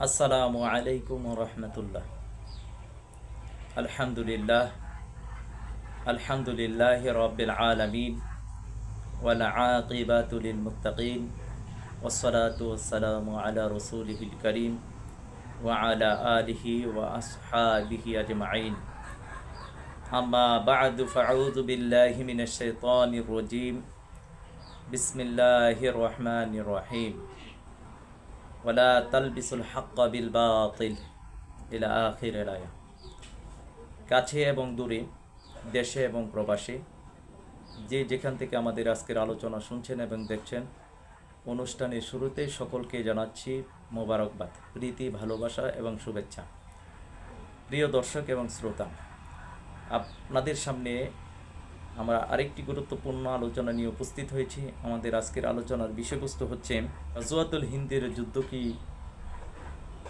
আসসালামু আলাইকুম রহমতুল্লাহ আলহামদুলিল্লাহ আলহামদুলিল্লাহ রবিল আলমিন ওয়ালা আকিবাতুলিল মুত্তাকিন والصلاة والسلام على رسوله الكريم وعلى آله وأصحابه أجمعين أما بعد فأعوذ بالله من الشيطان الرجيم بسم الله الرحمن الرحيم ওয়ালা তালবিসুল হাক্কা বিল বাতিল ইলা আখির কাছে এবং দূরে, দেশে এবং প্রবাসী, যে যেখান থেকে আমাদের আজকের আলোচনা শুনছেন এবং দেখছেন, অনুষ্ঠানের শুরুতে সকলকে জানাচ্ছি মোবারকবাদ, প্রীতি, ভালোবাসা এবং শুভেচ্ছা। প্রিয় দর্শক এবং শ্রোতা, আপনাদের সামনে আমরা আরেকটি গুরুত্বপূর্ণ আলোচনা নিয়ে উপস্থিত হয়েছি। আমাদের আজকের আলোচনার বিষয়বস্তু হচ্ছে জুয়াতুল হিন্দের যুদ্ধ কি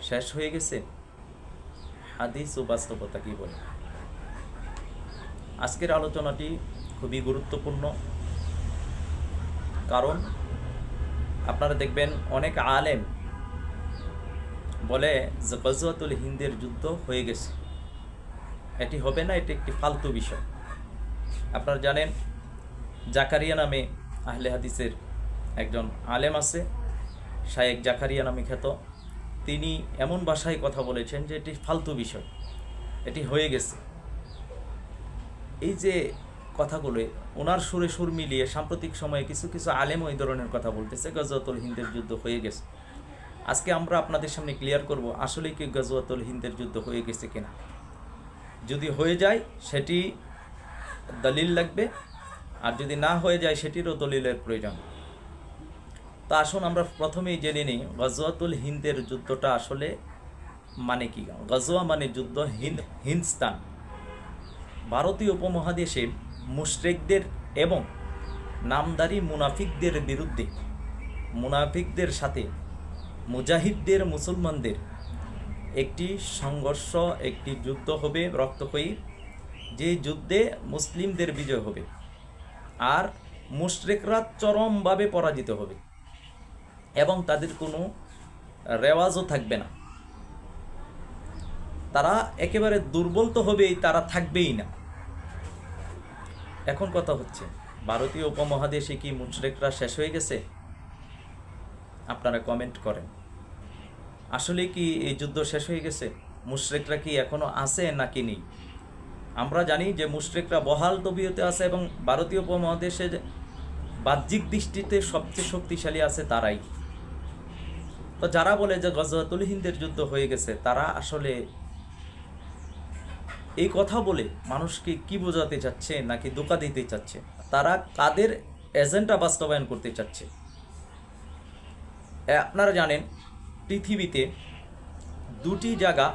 শেষ হয়ে গেছে? হাদিস ও বাস্তবতা কি বলে? আজকের আলোচনাটি খুবই গুরুত্বপূর্ণ। কারণ, আপনারা দেখবেন অনেক আলেম বলে যে গজওয়াতুল হিন্দের যুদ্ধ হয়ে গেছে। এটি হবে না, এটি একটি ফালতু বিষয়। আপনারা জানেন, জাকারিয়া নামে আহলে হাদিসের একজন আলেম আছে, শায়েক জাকারিয়া নামে খ্যাত। তিনি এমন ভাষায় কথা বলেছেন যে এটি ফালতু বিষয়, এটি হয়ে গেছে। এই যে কথাগুলো, ওনার সুরে সুর মিলিয়ে সাম্প্রতিক সময়ে কিছু কিছু আলেম ওই ধরনের কথা বলতেছে, গজওয়াতুল হিন্দের যুদ্ধ হয়ে গেছে। আজকে আমরা আপনাদের সামনে ক্লিয়ার করব, আসলে কি গজওয়াতুল হিন্দের যুদ্ধ হয়ে গেছে কিনা। যদি হয়ে যায়, সেটি দলিল লাগবে। আর যদি না হয়ে যায়, সেটিরও দলিলের প্রয়োজন। তা আসুন, আমরা প্রথমেই জেনে নিই, গজওয়াতুল হিন্দের যুদ্ধটা আসলে মানে কি? গজওয়া মানে যুদ্ধ হিন্দ হিন্দস্তান। ভারতীয় উপমহাদেশে মুশরেকদের এবং নামদারি মুনাফিকদের বিরুদ্ধে, মুনাফিকদের সাথে মুজাহিদদের, মুসলমানদের একটি সংঘর্ষ, একটি যুদ্ধ হবে রক্তক্ষয়ী যে যুদ্ধে মুসলিমদের বিজয় হবে আর মুশরেকরা চরমভাবে পরাজিত হবে এবং তাদের কোনো রেওয়াজও থাকবে না। তারা একেবারে দুর্বল তো হবেই, তারা থাকবেই না। এখন কথা হচ্ছে, ভারতীয় উপমহাদেশে কি মুশরেকরা শেষ হয়ে গেছে? আপনারা কমেন্ট করেন। আসলে কি এই যুদ্ধ শেষ হয়ে গেছে? মুশরেকরা কি এখনও আছে নাকি নেই? আমরা জানি যে মুশরেকরা বহাল তবিয়তে আছে এবং ভারতীয় উপমহাদেশে বাহ্যিক দৃষ্টিতে সবচেয়ে শক্তিশালী আছে তারাই। তো যারা বলে যে গজওয়াতুল হিন্দের যুদ্ধ হয়ে গেছে, তারা আসলে এই কথা বলে মানুষকে কি বোঝাতে চাচ্ছে নাকি দোকা দিতে চাচ্ছে? তারা কাদের এজেন্ডা বাস্তবায়ন করতে চাচ্ছে? আপনারা জানেন, পৃথিবীতে দুটি জায়গা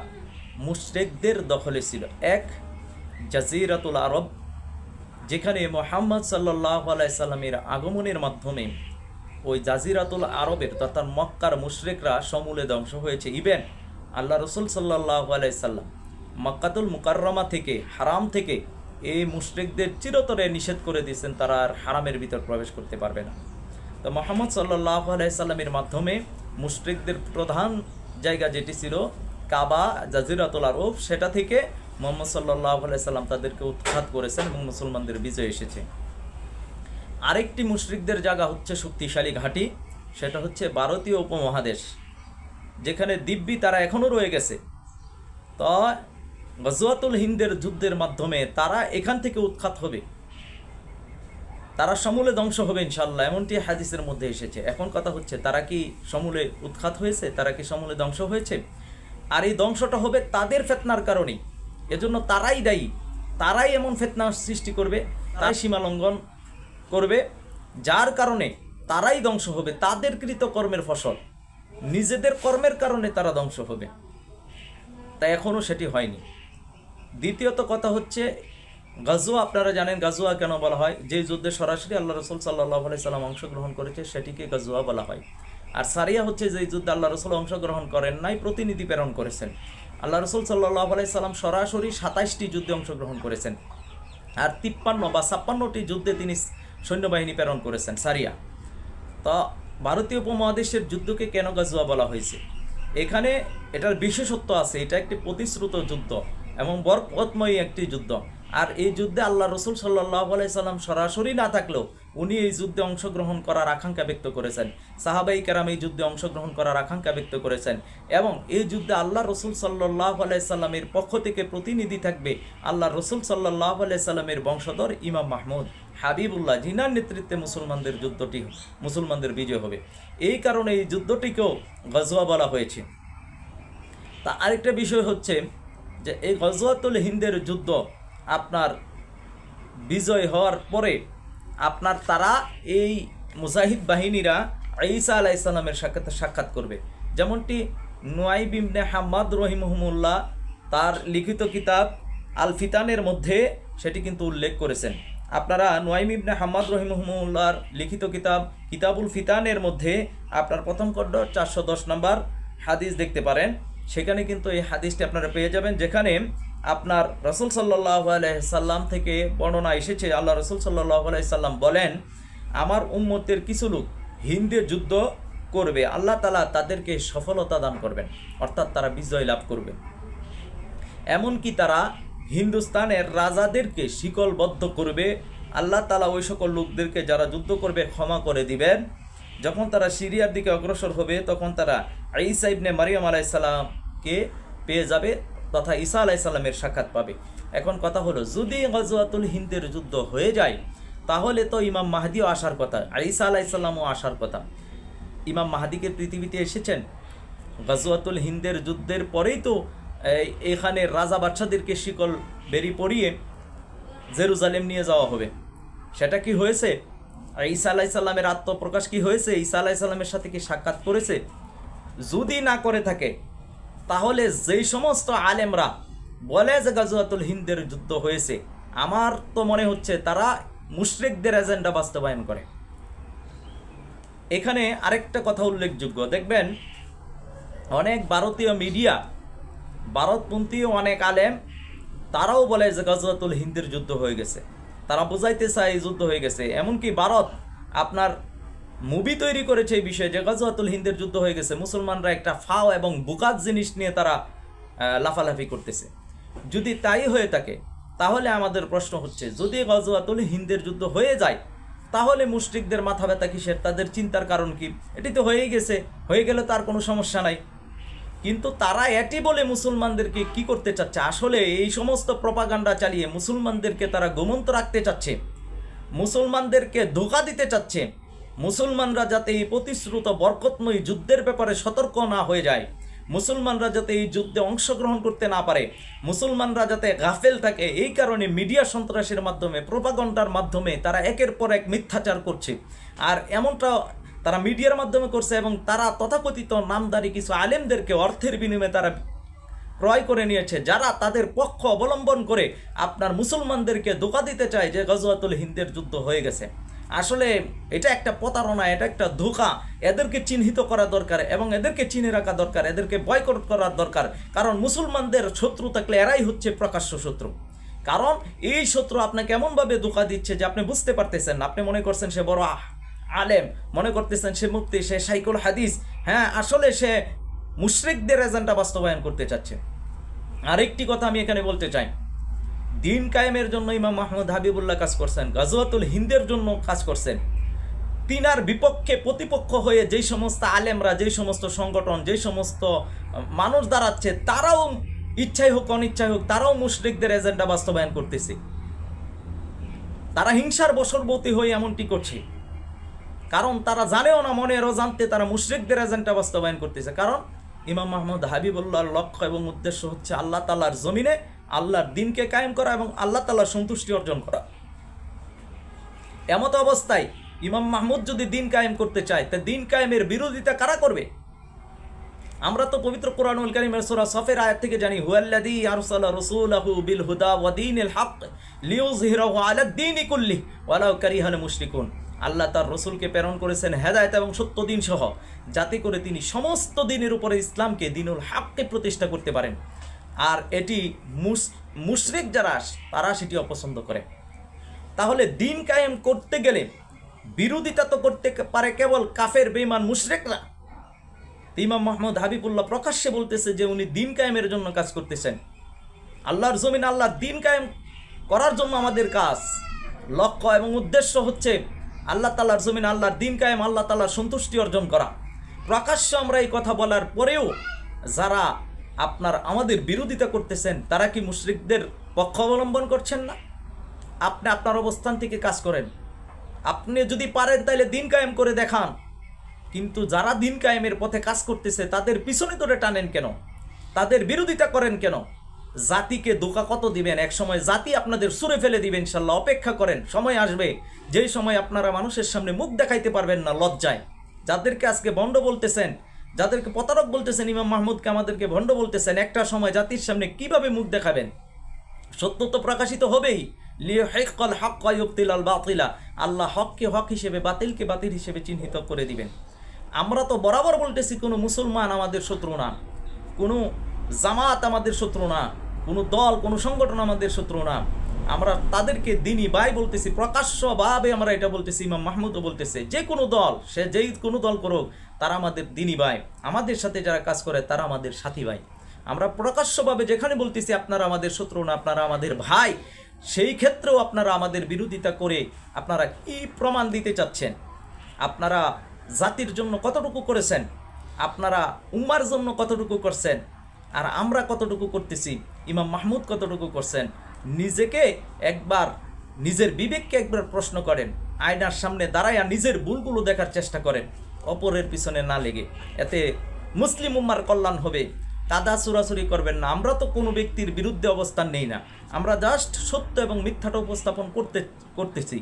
মুশরেকদের দখলে ছিল। এক জাজিরাতুল আরব, যেখানে মোহাম্মদ সাল্লাহ আলাইসাল্লামের আগমনের মাধ্যমে ওই জাজিরাতুল আরবের তথা মক্কার মুশরেকরা সমূলে ধ্বংস হয়েছে। ইভেন আল্লাহ রসুল সাল্লাহ আলাইসাল্লাম মক্কাতুল মুকাররমা থেকে, হারাম থেকে এই মুশরিকদের চিরতরে নিষেধ করে দিয়েছেন, তারা আর হারামের ভিতর প্রবেশ করতে পারবে না। তো মোহাম্মদ সাল্লাহ আলাইসাল্লামের মাধ্যমে মুশরিকদের প্রধান জায়গা যেটি ছিল কাবা, জাজিরাতুল আরব, সেটা থেকে মোহাম্মদ সাল্লাহ আলাইসাল্লাম তাদেরকে উৎখাত করেছেন এবং মুসলমানদের বিজয় এসেছে। আরেকটি মুশরিকদের জায়গা হচ্ছে শক্তিশালী ঘাঁটি, সেটা হচ্ছে ভারতীয় উপমহাদেশ, যেখানে দিব্যি তারা এখনও রয়ে গেছে। তো গজওয়াতুল হিন্দের যুদ্ধের মাধ্যমে তারা এখান থেকে উৎখাত হবে। তারা সমূলে ধ্বংস হবে ইনশাল্লাহ এমনটি হাদিসের মধ্যে এসেছে। এখন কথা হচ্ছে, তারা কি সমূলে উৎখাত হয়েছে? তারা কি সমূলে ধ্বংস হয়েছে? আর এই ধ্বংসটা হবে তাদের ফেতনার কারণেই। এজন্য তারাই দায়ী। তারাই এমন ফেতনা সৃষ্টি করবে, তারাই সীমা লঙ্ঘন করবে, যার কারণে তারাই ধ্বংস হবে, তাদের কৃত কর্মের ফসল। নিজেদের কর্মের কারণে তারা ধ্বংস হবে। তাই এখনও সেটি হয়নি। দ্বিতীয়ত কথা হচ্ছে গাজুয়া আপনারা জানেন গাজুয়া কেন বলা হয়? যে যুদ্ধে সরাসরি আল্লাহ রসুল সাল্লাহ সাল্লাম অংশগ্রহণ করেছে, সেটিকে গাজুয়া বলা হয়। আর সারিয়া হচ্ছে যে যুদ্ধে আল্লাহ রসুল অংশগ্রহণ করেন নাই, প্রতিনিধি প্রেরণ করেছেন। আল্লাহ রসুল সাল্লাহ সাল্লাম সরাসরি সাতাইশটি যুদ্ধে অংশগ্রহণ করেছেন। আর তিপ্পান্ন বা ছাপ্পান্নটি যুদ্ধে তিনি সৈন্যবাহিনী প্রেরণ করেছেন, সারিয়া। তো ভারতীয় উপমহাদেশের যুদ্ধকে কেন গাজুয়া বলা হয়েছে? এখানে এটার বিশেষত্ব আছে, এটা একটি প্রতিশ্রুত যুদ্ধ এবং বরকতময়ী একটি যুদ্ধ। আর এই যুদ্ধে আল্লাহ রসুল সাল্লাহ সাল্লাম সরাসরি না থাকলেও উনি এই যুদ্ধে অংশগ্রহণ করার আকাঙ্ক্ষা ব্যক্ত করেছেন। সাহাবাই কেরাম এই যুদ্ধে অংশগ্রহণ করার আকাঙ্ক্ষা ব্যক্ত করেছেন এবং এই যুদ্ধে আল্লাহ রসুল সাল্লাহ সাল্লামের পক্ষ থেকে প্রতিনিধি থাকবে আল্লাহ রসুল সাল্লাহ সাল্লামের বংশধর ইমাম মাহমুদ হাবিবুল্লাহ জিনার নেতৃত্বে মুসলমানদের যুদ্ধটি মুসলমানদের বিজয় হবে। এই কারণে এই যুদ্ধটিকেও গজওয়া বলা হয়েছে। তা আরেকটা বিষয় হচ্ছে যে এই গজওয়াতুল হিন্দের যুদ্ধ আপনার বিজয় হওয়ার পরে আপনার তারা এই মুজাহিদ বাহিনীরা ঈসা আলাইসাল্লামের সাক্ষাৎ সাক্ষাৎ করবে। যেমনটি নোয়াইব ইবনে হাম্মাদ রহিমহমুল্লাহ তার লিখিত কিতাব আল ফিতানের মধ্যে সেটি কিন্তু উল্লেখ করেছেন। আপনারা নোয়াইম ইবনে হাম্মাদ রহিমহমুল্লাহর লিখিত কিতাব কিতাবুল ফিতানের মধ্যে আপনার প্রথম খণ্ড চারশো দশ নম্বর হাদিস দেখতে পারেন। সেখানে কিন্তু এই হাদিসটি আপনারা পেয়ে যাবেন, যেখানে আপনার রসুল সাল্লাহ সাল্লাম থেকে বর্ণনা এসেছে, আল্লাহ রসুল সাল্লাহ সাল্লাম বলেন, আমার উম্মতের কিছু লোক হিন্দের যুদ্ধ করবে, আল্লাহ তালা তাদেরকে সফলতা দান করবেন, অর্থাৎ তারা বিজয় লাভ করবে। এমনকি তারা হিন্দুস্তানের রাজাদেরকে শিকলবদ্ধ করবে, আল্লাহ তালা ওই সকল লোকদেরকে যারা যুদ্ধ করবে ক্ষমা করে দিবেন। যখন তারা সিরিয়ার দিকে অগ্রসর হবে, তখন তারা ঈসা ইবনে মারিয়াম আলাইসাল্লামকে পেয়ে যাবে। তথা ঈসা আলাইসাল্লামের সাক্ষাৎ পাবে। এখন কথা হলো, যদি গজওয়াতুল হিন্দের যুদ্ধ হয়ে যায়, তাহলে তো ইমাম মাহাদিও আসার কথা আর ঈসা আলাইসাল্লামও আসার কথা। ইমাম মাহাদিকে পৃথিবীতে এসেছেন? গজওয়াতুল হিন্দের যুদ্ধের পরেই তো এখানে রাজা বাচ্চাদেরকে শিকল বেরি পরিয়ে জেরুজালেম নিয়ে যাওয়া হবে। সেটা কি হয়েছে? ঈসা আলাহি সাল্লামের আত্মপ্রকাশ কি হয়েছে? ঈসা আলাহি সাল্লামের সাথে কি সাক্ষাৎ করেছে? যদি না করে থাকে তাহলে যেই সমস্ত আলেমরা বলে যে গাজুয়াতুল হিন্দের যুদ্ধ হয়েছে, আমার তো মনে হচ্ছে তারা মুশরিকদের এজেন্ডা বাস্তবায়ন করে। এখানে আরেকটা কথা উল্লেখযোগ্য। দেখবেন, অনেক ভারতীয় মিডিয়া, ভারতপন্থী অনেক আলেম, তারাও বলে যে গাজুয়াতুল হিন্দের যুদ্ধ হয়ে গেছে। তারা বোঝাইতে চায় যুদ্ধ হয়ে গেছে। এমনকি ভারত, আপনার মুভি তৈরি করেছে এই বিষয়ে যে গজওয়াতুল হিন্দের যুদ্ধ হয়ে গেছে, মুসলমানরা একটা ফাও এবং বুকাত জিনিস নিয়ে তারা লাফালাফি করতেছে। যদি তাই হয়ে থাকে, তাহলে আমাদের প্রশ্ন হচ্ছে, যদি গজওয়াতুল হিন্দের যুদ্ধ হয়ে যায়, তাহলে মুশরিকদের মাথা ব্যথা কিসের? তাদের চিন্তার কারণ কি? এটি তো হয়েই গেছে, হয়ে গেলে তার কোনো সমস্যা নাই। কিন্তু তারা এটি বলে মুসলমানদেরকে কি করতে চাচ্ছে? আসলে এই সমস্ত প্রপাগান্ডা চালিয়ে মুসলমানদেরকে তারা গোমন্ত রাখতে চাচ্ছে। মুসলমানদেরকে ধোকা দিতে চাচ্ছে। মুসলমানরা যাতে এই প্রতিশ্রুত বরকতময়ী যুদ্ধের ব্যাপারে সতর্ক না হয়ে যায়, মুসলমানরা যাতে এই যুদ্ধে অংশগ্রহণ করতে না পারে, মুসলমানরা যাতে গাফেল থাকে, এই কারণে মিডিয়া সন্ত্রাসের মাধ্যমে, প্রপাগন্ডার মাধ্যমে তারা একের পর এক মিথ্যাচার করছে। আর এমনটা তারা মিডিয়ার মাধ্যমে করছে এবং তারা তথাকথিত নামদারি কিছু আলেমদেরকে অর্থের বিনিময়ে তারা ক্রয় করে নিয়েছে, যারা তাদের পক্ষ অবলম্বন করে আপনার মুসলমানদেরকে ধোকা দিতে চায় যে গজওয়াতুল হিন্দের যুদ্ধ হয়ে গেছে। আসলে এটা একটা প্রতারণা, এটা একটা ধোকা। এদেরকে চিহ্নিত করা দরকার এবং এদেরকে চিনে রাখা দরকার, এদেরকে বয়কট করার দরকার। কারণ মুসলমানদের শত্রু থাকলে এরাই হচ্ছে প্রকাশ্য শত্রু। কারণ এই শত্রু আপনাকে এমনভাবে ধোকা দিচ্ছে যে আপনি বুঝতে পারতেছেন আপনি মনে করছেন সে বড় আলেম, মনে করতেছেন সে মুক্তি সে সাইকুল হাদিস। হ্যাঁ আসলে সে মুশরিকদের এজেন্ডা বাস্তবায়ন করতে চাচ্ছে। আরেকটি কথা আমি এখানে বলতে চাই। দিন কায়েমের জন্য ইমাম মাহমুদ হাবিবুল্লাহ কাজ করছেন। গাজওয়াতুল হিন্দের জন্য কাজ করছেন। তিনার বিপক্ষে প্রতিপক্ষ হয়ে যেই সমস্ত আলেমরা, যেই সমস্ত সংগঠন, যেই সমস্ত মানুষ দাঁড়াচ্ছে, তারাও ইচ্ছাই হোক, অনিচ্ছাই হোক, তারাও মুশরিকদের এজেন্ডা বাস্তবায়ন করতেছে। তারা হিংসার বশবর্তী হয়ে এমনটি করছে। কারণ তারা জানেও না মনেরও জানতে তারা মুশরিকদের এজেন্ডা বাস্তবায়ন করতেছে। কারণ ইমাম মাহমুদ হাবিবুল্লাহর লক্ষ্য এবং উদ্দেশ্য হচ্ছে আল্লাহ তালার জমিনে আল্লাহর দিনকে কায়েম করা এবং আল্লাহ তালার সন্তুষ্টি অর্জন করা। এমত অবস্থায় ইমাম মাহমুদ যদি দিন কায়েম করতে চায়, তা দিন কায়েমের বিরোধিতা কারা করবে? আমরা তো পবিত্র কোরআনুল কারীমের সূরা সফের আয়াত থেকে জানি, হুয়াল্লাযী আরসালা রাসূলাহু বিল হুদা ওয়া দীনিল হক লিইয়ুযহিরাহু আলা দ্বীনি কুল্লি ওয়ালাউ কারিহাল মুশরিকুন। আল্লাহ তার রসুলকে প্রেরণ করেছেন হেদায়েত এবং সত্য দিন সহ যাতে করে তিনি সমস্ত দিনের উপরে ইসলামকে দিনুল হককে প্রতিষ্ঠা করতে পারেন। আর এটি মুশরিক যারা, তারা সেটি অপছন্দ করে। তাহলে দিন কায়েম করতে গেলে বিরোধিতা তো করতে পারে কেবল কাফের, বেঈমান, মুশরিকরা। ইমাম মোহাম্মদ হাবিবুল্লাহ প্রকাশ্যে বলতেছে যে উনি দিন কায়েমের জন্য কাজ করতেছেন। আল্লাহর জমিন, আল্লাহর দিন কায়েম করার জন্য আমাদের কাজ। লক্ষ্য এবং উদ্দেশ্য হচ্ছে আল্লাহ তালার জমিন, আল্লাহর দিন কায়েম, আল্লাহ তালার সন্তুষ্টি অর্জন করা। প্রকাশ্য আমরা এই কথা বলার পরেও যারা আপনার আমাদের বিরোধিতা করতেছেন, তারা কি মুশরিকদের পক্ষ অবলম্বন করছেন না? আপনি আপনার অবস্থান থেকে কাজ করেন। আপনি যদি পারেন তাহলে দিন কায়েম করে দেখান। কিন্তু যারা দিন কায়েমের পথে কাজ করতেছে, তাদের পিছনে ধরে টানেন কেন? তাদের বিরোধিতা করেন কেন? জাতিকে দোকা কত দিবেন? এক সময় জাতি আপনাদের সুরে ফেলে দিবেন ইনশাল্লাহ, অপেক্ষা করেন, সময় আসবে। যেই সময় আপনারা মানুষের সামনে মুখ দেখাইতে পারবেন না লজ্জায়। যাদেরকে আজকে বন্ড বলতেছেন যাদেরকে প্রতারক বলতেছেন ইমাম মাহমুদকে, আমাদেরকে ভণ্ড বলতেছেন, একটা সময় জাতির সামনে কীভাবে মুখ দেখাবেন? সত্য তো প্রকাশিত হবেই। লিয়াহিক্কাল হাক্কা ইউবতিলাল বাতিলা। আল্লাহ হককে হক হিসেবে, বাতিলকে বাতিল হিসেবে চিহ্নিত করে দিবেন। আমরা তো বরাবর বলতেছি, কোনো মুসলমান আমাদের শত্রু না। কোনো জামাত আমাদের শত্রু না। কোনো দল, কোনো সংগঠন আমাদের শত্রু না। আমরা তাদেরকে দিনই বাই বলতেছি, প্রকাশ্যভাবে আমরা এটা বলতেছি, ইমাম মাহমুদও বলতেছে, যে কোনো দল, সে যেই কোনো দল করুক তারা আমাদের দিনই ভাই। আমাদের সাথে যারা কাজ করে, তারা আমাদের সাথী ভাই। আমরা প্রকাশ্যভাবে যেখানে বলতেছি, আপনারা আমাদের শত্রু না, আপনারা আমাদের ভাই, সেই ক্ষেত্রেও আপনারা আমাদের বিরোধিতা করে আপনারা কি প্রমাণ দিতে চাচ্ছেন? আপনারা জাতির জন্য কতটুকু করেছেন? আপনারা উম্মার জন্য কতটুকু করছেন? আর আমরা কতটুকু করতেছি? ইমাম মাহমুদ কতটুকু করছেন? নিজেকে একবার, নিজের বিবেককে একবার প্রশ্ন করেন। আয়নার সামনে দাঁড়াইয়া নিজের ভুলগুলো দেখার চেষ্টা করেন। অপরের পিছনে না লেগে। এতে মুসলিম উম্মার কল্যাণ হবে। কাদা চুরাচুরি করবেন না। আমরা তো কোনো ব্যক্তির বিরুদ্ধে অবস্থান নেই না। আমরা জাস্ট সত্য এবং মিথ্যাটা উপস্থাপন করতে, করতেছি।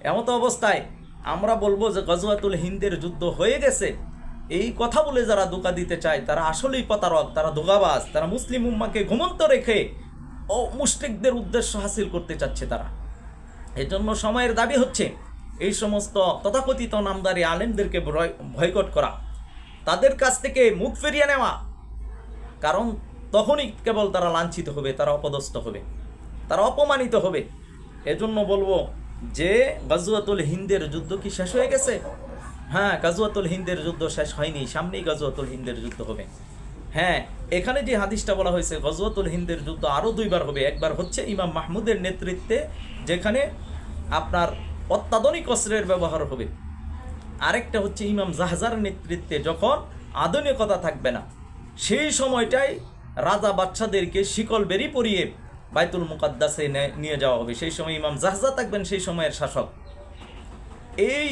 এমত অবস্থায় আমরা বলব যে গজওয়াতুল হিন্দের যুদ্ধ হয়ে গেছে। এই কথা বলে যারা ধোকা দিতে চায়, তারা আসলেই প্রতারক, তারা ধোকাবাজ, তারা মুসলিম উম্মাকে ঘুমন্ত রেখে ও উদ্দেশ্য হাসিল করতে চাচ্ছে তারা। এজন্য সময়ের দাবি হচ্ছে এই সমস্ত তথাকথিত নামদারি আলেমদেরকে ভয়- বয়কট করা। তাদের কাছ থেকে মুখ ফিরিয়ে নেওয়া। কারণ তখনই কেবল তারা লাঞ্ছিত হবে, তারা অপদস্থ হবে, তারা অপমানিত হবে। এজন্য বলব যে গাজুয়াতুল হিন্দের যুদ্ধ কি শেষ হয়ে গেছে? হ্যাঁ গাজুয়াতুল হিন্দের যুদ্ধ শেষ হয়নি, সামনেই গাজুয়াতুল হিন্দের যুদ্ধ হবে। হ্যাঁ এখানে যে হাদিসটা বলা হয়েছে, গজওয়াতুল হিন্দের যুদ্ধ আরও দুইবার হবে। একবার হচ্ছে ইমাম মাহমুদের নেতৃত্বে, যেখানে আপনার অত্যাধুনিক অস্ত্রের ব্যবহার হবে। আরেকটা হচ্ছে ইমাম জাহাজার নেতৃত্বে যখন আধুনিকতা থাকবে না, সেই সময়টাই রাজা বাচ্চাদেরকে শিকল বেরি পরিয়ে বাইতুল মুকাদ্দাসে নিয়ে যাওয়া হবে। সেই সময় ইমাম জাহজা থাকবেন, সেই সময়ের শাসক। এই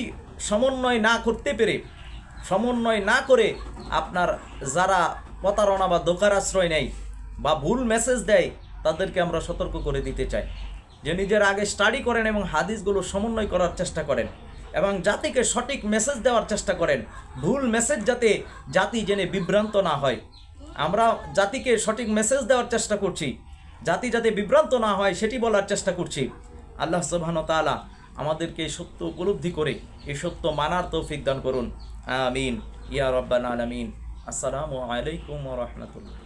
সমন্বয় না করতে পেরে, সমন্বয় না করে আপনার যারা প্রতারণা বা দোকার আশ্রয় নেয় বা ভুল মেসেজ দেয়, তাদেরকে আমরা সতর্ক করে দিতে চাই। যে নিজের আগে স্টাডি করেন এবং হাদিসগুলো সমন্বয় করার চেষ্টা করেন এবং জাতিকে সঠিক মেসেজ দেওয়ার চেষ্টা করেন, ভুল মেসেজ যাতে জাতি জেনে বিভ্রান্ত না হয়। আমরা জাতিকে সঠিক মেসেজ দেওয়ার চেষ্টা করছি, জাতি যাতে বিভ্রান্ত না হয় সেটি বলার চেষ্টা করছি। আল্লাহ সুবহান তাআলা আমাদেরকে এই সত্য উপলব্ধি করে, এই সত্য মানার তৌফিক দান করুন। আমিন। ইয়া রব্বানা আলামিন। আসসালামু আলাইকুম রাহমাতুল্লাহ।